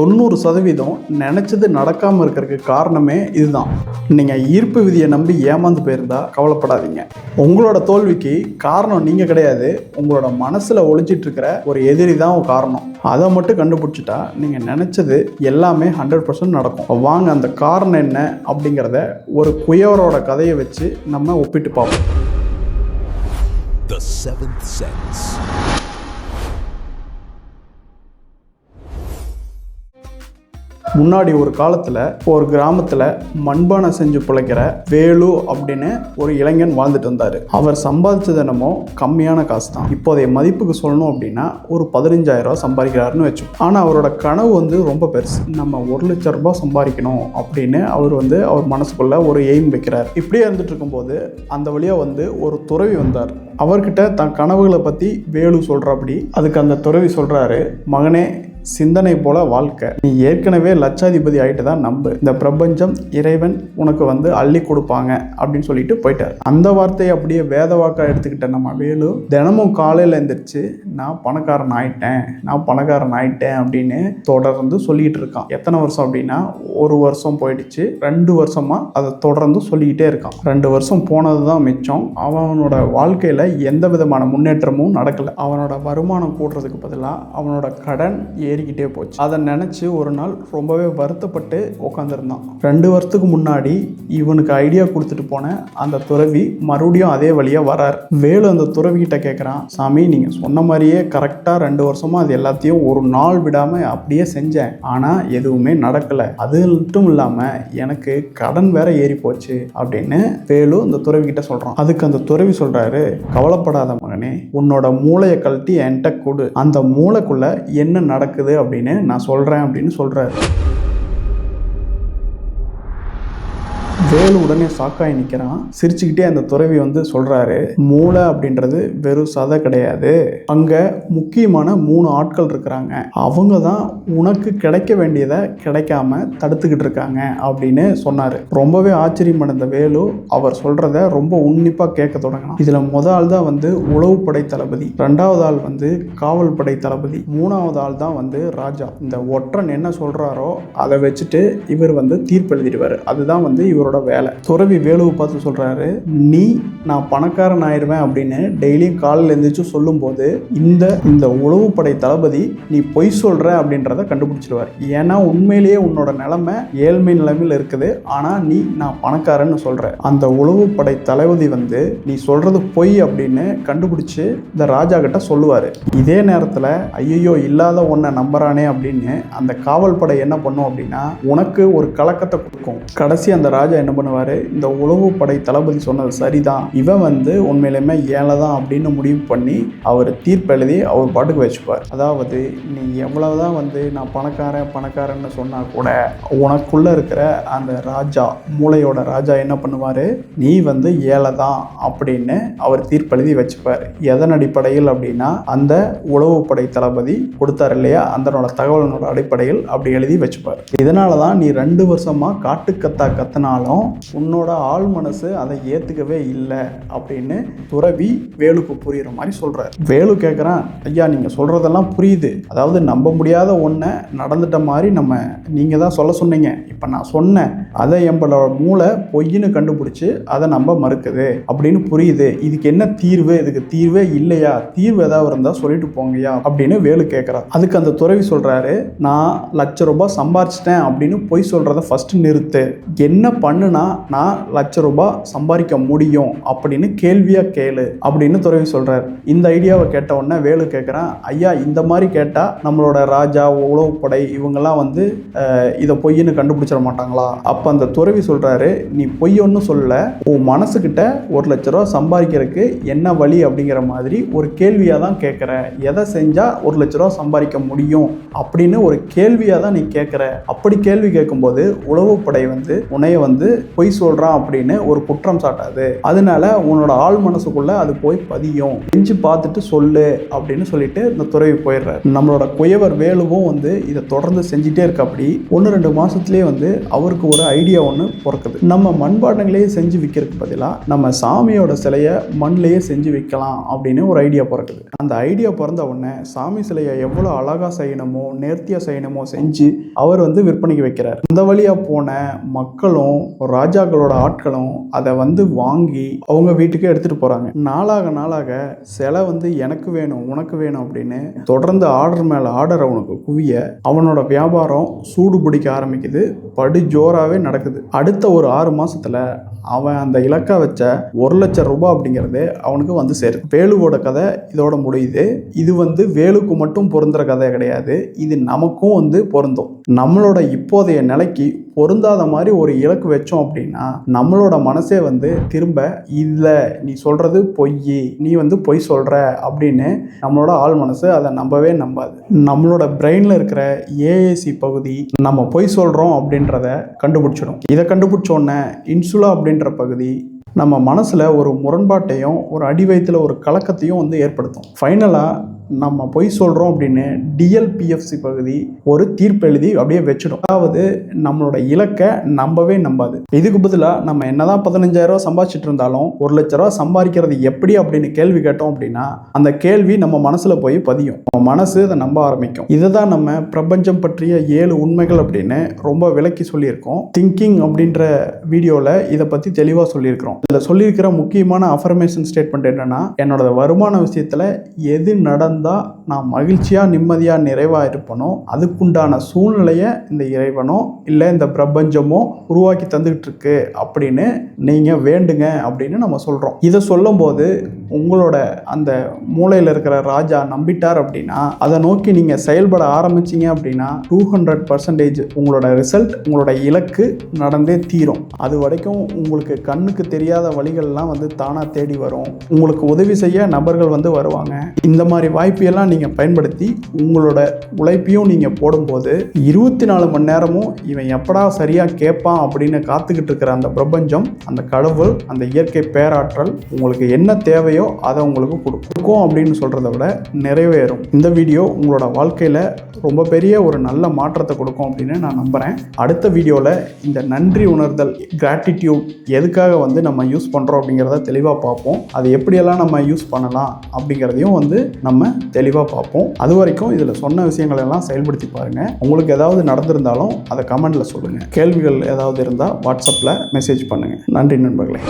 தொண்ணூறு சதவீதம் நினச்சது நடக்காமல் இருக்கிறதுக்கு காரணமே இதுதான். நீங்கள் ஈர்ப்பு விதியை நம்பி ஏமாந்து போயிருந்தா கவலைப்படாதீங்க. உங்களோட தோல்விக்கு காரணம் நீங்கள் கிடையாது. உங்களோட மனசில் ஒளிஞ்சிட்டு ஒரு எதிரி தான் காரணம். அதை மட்டும் கண்டுபிடிச்சிட்டா நீங்கள் நினச்சது எல்லாமே ஹண்ட்ரட் பர்சன்ட் நடக்கும். வாங்க அந்த காரணம் என்ன அப்படிங்கிறத ஒரு குயவரோட கதையை வச்சு நம்ம ஒப்பிட்டு பார்ப்போம். The Seventh Sense. முன்னாடி ஒரு காலத்தில் ஒரு கிராமத்தில் மண்பானை செஞ்சு பிழைக்கிற வேலு அப்படின்னு ஒரு இளைஞன் வாழ்ந்துட்டு வந்தார் அவர் சம்பாதிச்சது என்னமோ கம்மியான காசு தான் இப்போதைய மதிப்புக்கு சொல்லணும் அப்படின்னா ஒரு பதினஞ்சாயிரம் சம்பாதிக்கிறாருன்னு வச்சோம் ஆனால் அவரோட கனவு வந்து ரொம்ப பெருசு. நம்ம ஒரு லட்ச ரூபாய் சம்பாதிக்கணும் அப்படின்னு அவர் வந்து அவர் மனசுக்குள்ள ஒரு எய்ம் வைக்கிறார். இப்படியே இருந்துட்டு இருக்கும்போது அந்த வழியாக வந்து ஒரு துறவி வந்தார். அவர்கிட்ட தன் கனவுகளை பற்றி வேலு சொல்கிறாப்படி அதுக்கு அந்த துறவி சொல்கிறாரு மகனே சிந்தனை போல வாழ்க்கை. நீ ஏற்கனவே லட்சாதிபதி ஆகிட்டு தான் நம்பு. இந்த பிரபஞ்சம் இறைவன் உனக்கு வந்து அள்ளி கொடுப்பாங்க அப்படின்னு சொல்லிட்டு போயிட்டார். அந்த வார்த்தையை அப்படியே வேத வாக்கா எடுத்துக்கிட்ட நம்ம வேலு தினமும் காலையில் எழுந்திரிச்சு நான் பணக்காரன் ஆயிட்டேன் நான் பணக்காரன் ஆயிட்டேன் அப்படின்னு தொடர்ந்து சொல்லிட்டு இருக்கான். எத்தனை வருஷம் அப்படின்னா ஒரு வருஷம் போயிடுச்சு ரெண்டு வருஷமா அதை தொடர்ந்து சொல்லிக்கிட்டே இருக்கான். ரெண்டு வருஷம் போனது தான் மிச்சம். அவனோட வாழ்க்கையில் எந்த விதமான முன்னேற்றமும் நடக்கல. அவனோட வருமானம் கூடுறதுக்கு பதிலாக அவனோட கடன் ஏறிக்கிட்டே போச்சு. அதை நினச்சி ஒரு நாள் ரொம்பவே வருத்தப்பட்டு உட்காந்துருந்தான் ரெண்டு வருஷத்துக்கு முன்னாடி இவனுக்கு ஐடியா கொடுத்துட்டு போன அந்த துறவி மறுபடியும் அதே வழியாக வரார். வேலு அந்த துறவிக்கிட்ட கேட்குறான் சாமி நீங்கள் சொன்ன மாதிரியே கரெக்டாக ரெண்டு வருஷமாக அது எல்லாத்தையும் ஒரு நாள் விடாமல் அப்படியே செஞ்சேன். ஆனால் எதுவுமே நடக்கலை. அது மட்டும் இல்லாமல் எனக்கு கடன் வேற ஏறி போச்சு அப்படின்னு வேலு அந்த துறவி கிட்ட சொல்கிறான் அதுக்கு அந்த துறவி சொல்கிறாரு கவலைப்படாத மகனே உன்னோட மூளையை கழட்டி என்கிட்ட கொடு. அந்த மூளைக்குள்ளே என்ன நடக்குது அப்படின்னு நான் சொல்கிறேன் அப்படின்னு சொல்கிறாரு வேலு உடனே சாக்காய் நிற்கிறான் சிரிச்சுக்கிட்டே அந்த துறவி வந்து சொல்கிறாரு மூளை அப்படின்றது வெறும் சதை கிடையாது. அங்கே முக்கியமான மூணு ஆட்கள் இருக்கிறாங்க. அவங்க தான் உனக்கு கிடைக்க வேண்டியதை கிடைக்காம தடுத்துக்கிட்டு இருக்காங்க அப்படின்னு சொன்னார். ரொம்பவே ஆச்சரியம் அடைந்த வேலு அவர் சொல்கிறத ரொம்ப உன்னிப்பாக கேட்க தொடங்கினான். இதில் முத ஆள் தான் வந்து உளவுப்படை தளபதி. ரெண்டாவது ஆள் வந்து காவல் படை தளபதி. மூணாவது ஆள் தான் வந்து ராஜா. இந்த ஒற்றன் என்ன சொல்கிறாரோ அதை வச்சுட்டு இவர் வந்து தீர்ப்பு எழுதிடுவார் அதுதான் வந்து இவரோட வேலை. துறவி வேலுவை பார்த்து சொல்கிறாரு நீ நான் பணக்காரன் ஆயிடுவேன் அப்படின்னு டெய்லியும் காலையில் எழுந்திரிச்சு சொல்லும்போது இந்த இந்த உளவுப்படை தளபதி நீ பொய் சொல்கிற அப்படின்றத கண்டுபிடிச்சிடுவார் ஏன்னா உண்மையிலேயே உன்னோட நிலைமை ஏழ்மை நிலைமையில் இருக்குது. ஆனால் நீ நான் பணக்காரன்னு சொல்கிற அந்த உளவுப்படை தளபதி வந்து நீ சொல்கிறது பொய் அப்படின்னு கண்டுபிடிச்சு இந்த ராஜா கிட்ட சொல்லுவார். இதே நேரத்தில் ஐயோ இல்லாத ஒன்றை நம்புறானே அப்படின்னு அந்த காவல் படை என்ன பண்ணும் அப்படின்னா உனக்கு ஒரு கலக்கத்தை கொடுக்கும். கடைசி அந்த ராஜா என்ன என்ன பண்ணுவார்? இந்த உளவு படை தளபதி சொன்னது சரிதான். இவன் வந்து உண்மையிலுமே ஏழை தான் அப்படின்னு முடிவு பண்ணி அவர் தீர்ப்பு எழுதி அவர் பாட்டுக்கு வச்சுப்பார். அதாவது நீ எவ்வளவுதான் வந்து நான் பணக்காரன் பணக்காரன்னு சொன்னால் கூட உனக்குள்ளே இருக்கிற அந்த ராஜா மூளையோட ராஜா என்ன பண்ணுவார்? நீ வந்து ஏழை தான் அப்படின்னு அவர் தீர்ப்பு எழுதி வச்சுப்பார். எதன் அடிப்படையில் அப்படின்னா அந்த உளவுப்படை தளபதி கொடுத்தார் இல்லையா? அந்தனோட தகவலனோட அடிப்படையில் அப்படி எழுதி வச்சுப்பார். இதனால தான் நீ ரெண்டு வருஷமாக காட்டுக்கத்தா கத்தினாலும் உன்னோட ஆள் மனசு அதை ஏத்துக்கவே இல்லை அப்படின்னு துறவி வேலுக்கு புரியுற மாதிரி சொல்றாரு. வேலு கேட்குறான் ஐயா நீங்க சொல்றதெல்லாம் புரியுது. அதாவது நம்ப முடியாத ஒன்றை நடந்துட்ட மாதிரி நம்ம நீங்க தான் சொல்ல சொன்னீங்க. இப்போ நான் சொன்னேன். அதை எம்பளோட மூளை பொய்ன்னு கண்டுபிடிச்சு அதை நம்ப மறுக்குது அப்படின்னு புரியுது. இதுக்கு என்ன தீர்வு? இதுக்கு தீர்வே இல்லையா? தீர்வு ஏதாவது இருந்தால் சொல்லிட்டு போங்கய்யா அப்படின்னு வேலு கேட்குறான் அதுக்கு அந்த துறவி சொல்றாரு நான் லட்ச ரூபாய் சம்பாரிச்சிட்டேன் அப்படின்னு பொய் சொல்கிறத ஃபர்ஸ்ட் நிறுத்து. என்ன பண்ணுனா நான் லட்ச ரூபாய் சம்பாதிக்க முடியும் அப்படின்னு கேள்வியா கேளு அப்படின்னு துறவி சொல்றாரு. இந்த ஐடியாவை கேட்ட உடனே வேலு கேட்குறான் ஐயா இந்த மாதிரி கேட்டால் நம்மளோட ராஜா உளவுப்படை இவங்கெல்லாம் வந்து இதை பொய்ன்னு கண்டுபிடிச்சிட மாட்டாங்களா? அப்போ அந்த துறவி சொல்றாரு நீ பொய் ஒன்றும் சொல்லல. உன் மனசுக்கிட்ட ஒரு லட்ச ரூபா சம்பாதிக்கிறதுக்கு என்ன வழி? அப்படிங்கிற மாதிரி ஒரு கேள்வியாக தான் கேட்குற எதை செஞ்சால் ஒரு லட்ச ரூபா சம்பாதிக்க முடியும்? அப்படின்னு ஒரு கேள்வியாக தான் நீ கேட்குற அப்படி கேள்வி கேட்கும்போது உளவுப்படை வந்து உன்னைய வந்து பொய் சொல்றான் அப்படின்னு ஒரு குற்றம் சாட்டாது. அதனால உன்னோட ஆள் மனசுக்குள்ள அது போய் பதியும். செஞ்சு பார்த்துட்டு சொல்லு அப்படின்னு சொல்லிட்டு இந்த துறவி போயிடுறாரு. நம்மளோட குயவர் வேலுவும் வந்து இதை தொடர்ந்து செஞ்சுட்டே இருக்க அப்படி ஒன்று ரெண்டு மாசத்துலயே வந்து அவருக்கு ஒரு ஐடியா ஒன்று பிறக்குது. நம்ம மண்பாண்டங்களையே செஞ்சு விற்கிறதுக்கு பதிலாக நம்ம சாமியோட சிலையை மண்ணிலேயே செஞ்சு விற்கலாம் அப்படின்னு ஒரு ஐடியா பிறக்குது. அந்த ஐடியா பிறந்த உடனே சாமி சிலையை எவ்வளோ அழகாக செய்யணுமோ நேர்த்தியாக செய்யணுமோ செஞ்சு அவர் வந்து விற்பனைக்கு வைக்கிறார். அந்த வழியாக போன மக்களும் ராஜாக்களோட ஆட்களும் அதை வந்து வாங்கி அவங்க வீட்டுக்கு எடுத்துகிட்டு போகிறாங்க நாளாக நாளாக சிலை வந்து எனக்கு வேணும் உனக்கு வேணும் அப்படின்னு தொடர்ந்து ஆர்டர் மேலே ஆர்டர் அவனுக்கு குவிய அவனோட வியாபாரம் சூடு பிடிக்க ஆரம்பிக்குது. படு ஜோராகவே நடக்குது. அடுத்த ஒரு ஆறு மாசத்துல அவன் அந்த இலக்கா வச்ச ஒரு லட்சம் ரூபாய் அப்படிங்கிறது அவனுக்கு வந்து சேருது வேலுவோட கதை இதோட முடியுது. இது வந்து வேலுக்கு மட்டும் பொருந்துற கதை கிடையாது. இது நமக்கும் வந்து பொருந்தும். நம்மளோட இப்போதைய நிலைக்கு பொருந்தாத மாதிரி ஒரு இலக்கு வச்சோம் அப்படின்னா நம்மளோட மனசே வந்து திரும்ப இல்லை நீ சொல்கிறது பொய் நீ வந்து பொய் சொல்கிற அப்படின்னு நம்மளோட ஆள் மனசு அதை நம்பவே நம்பாது. நம்மளோட பிரெயினில் இருக்கிற ஏஏசி பகுதி நம்ம பொய் சொல்கிறோம் அப்படின்றத கண்டுபிடிச்சிடும். இதை கண்டுபிடிச்ச இன்சுலா அப்படின்ற பகுதி நம்ம மனசில் ஒரு முரண்பாட்டையும் ஒரு அடி வயிற்றுல ஒரு கலக்கத்தையும் வந்து ஏற்படுத்தும். ஃபைனலாக நம்ம பொய் சொல்கிறோம் அப்படின்னு டிஎல்பிஎஃப்சி பகுதி ஒரு தீர்ப்பு எழுதி அப்படியே வச்சிடும். அதாவது நம்மளோட இலக்கை நம்பவே நம்பாது. இதுக்கு பதிலாக நம்ம என்னதான் பதினஞ்சாயிரம் ரூபா சம்பாதிச்சிட்டு இருந்தாலும் ஒரு லட்ச ரூபா சம்பாதிக்கிறது எப்படி அப்படின்னு கேள்வி கேட்டோம் அப்படின்னா அந்த கேள்வி நம்ம மனசில் போய் பதியும். நம்ம மனசு அதை நம்ப ஆரம்பிக்கும். இதை தான் நம்ம பிரபஞ்சம் பற்றிய ஏழு உண்மைகள் அப்படின்னு ரொம்ப விளக்கி சொல்லியிருக்கோம். திங்கிங் அப்படின்ற வீடியோவில் இதை பற்றி தெளிவாக சொல்லியிருக்கிறோம். இதில் சொல்லியிருக்கிற முக்கியமான அஃபர்மேஷன் ஸ்டேட்மெண்ட் என்னன்னா என்னோட வருமான விஷயத்தில் எது இருந்தால் நான் மகிழ்ச்சியாக நிம்மதியாக நிறைவாக இருப்பனோ? அதுக்குண்டான சூழ்நிலையை இந்த இறைவனோ இல்லை இந்த பிரபஞ்சமோ உருவாக்கி தந்துக்கிட்டு இருக்கு அப்படின்னு நீங்கள் வேண்டுங்க அப்படின்னு நம்ம சொல்கிறோம் இதை சொல்லும்போது உங்களோட அந்த மூளையில் இருக்கிற ராஜா நம்பிட்டார் அப்படின்னா அதை நோக்கி நீங்கள் செயல்பட ஆரம்பிச்சிங்க அப்படின்னா டூ ஹண்ட்ரட் பர்சன்டேஜ் உங்களோட ரிசல்ட் உங்களோட இலக்கு நடந்தே தீரும். அது வரைக்கும் உங்களுக்கு கண்ணுக்கு தெரியாத வழிகள்லாம் வந்து தானாக தேடி வரும். உங்களுக்கு உதவி செய்ய நபர்கள் வந்து வருவாங்க. இந்த மாதிரி வாய்ப்பையெல்லாம் நீங்கள் பயன்படுத்தி உங்களோட உழைப்பையும் நீங்கள் போடும்போது இருபத்தி நாலு மணி நேரமும் இவன் எப்படா சரியாக கேட்பான் அப்படின்னு காத்துக்கிட்டு இருக்கிற அந்த பிரபஞ்சம் அந்த கடவுள் அந்த இயற்கை பேராற்றல் உங்களுக்கு என்ன தேவையோ அதை உங்களுக்கு கொடுக்கும் அப்படின்னு சொல்கிறத விட நிறைவேறும். இந்த வீடியோ உங்களோட வாழ்க்கையில் ரொம்ப பெரிய ஒரு நல்ல மாற்றத்தை கொடுக்கும் அப்படின்னு நான் நம்புகிறேன் அடுத்த வீடியோவில் இந்த நன்றி உணர்தல் கிராட்டிடியூட் எதுக்காக வந்து நம்ம யூஸ் பண்ணுறோம் அப்படிங்கிறத தெளிவாக பார்ப்போம். அது எப்படியெல்லாம் நம்ம யூஸ் பண்ணலாம் அப்படிங்கிறதையும் வந்து நம்ம தெளிவாக பார்ப்போம். அது வரைக்கும் இதில் சொன்ன விஷயங்கள் எல்லாம் செயல்படுத்தி பாருங்கள் உங்களுக்கு ஏதாவது நடந்திருந்தாலும் அதை கமெண்டில் சொல்லுங்கள் கேள்விகள் ஏதாவது இருந்தால் வாட்ஸ்அப்பில் மெசேஜ் பண்ணுங்கள் நன்றி நண்பர்களே.